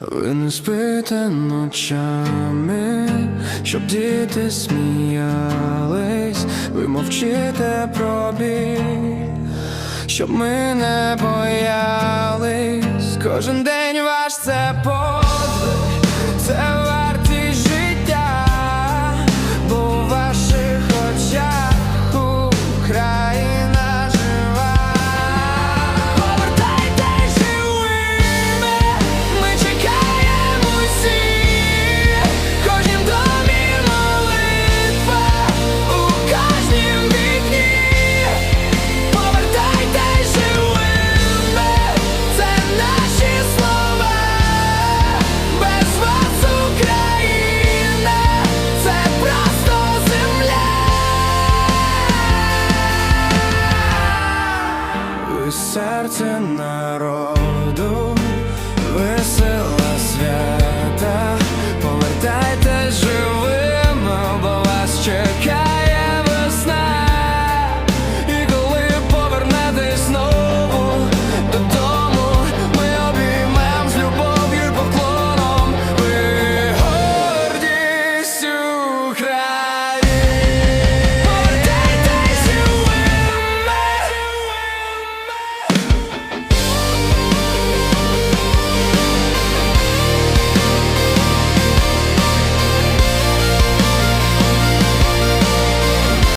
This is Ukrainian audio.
Ви не спите ночами, щоб діти сміялись, ви мовчите про біль, щоб ми не боялись. ви серце народу, весела свята, повертайте живим, бо вас чекає.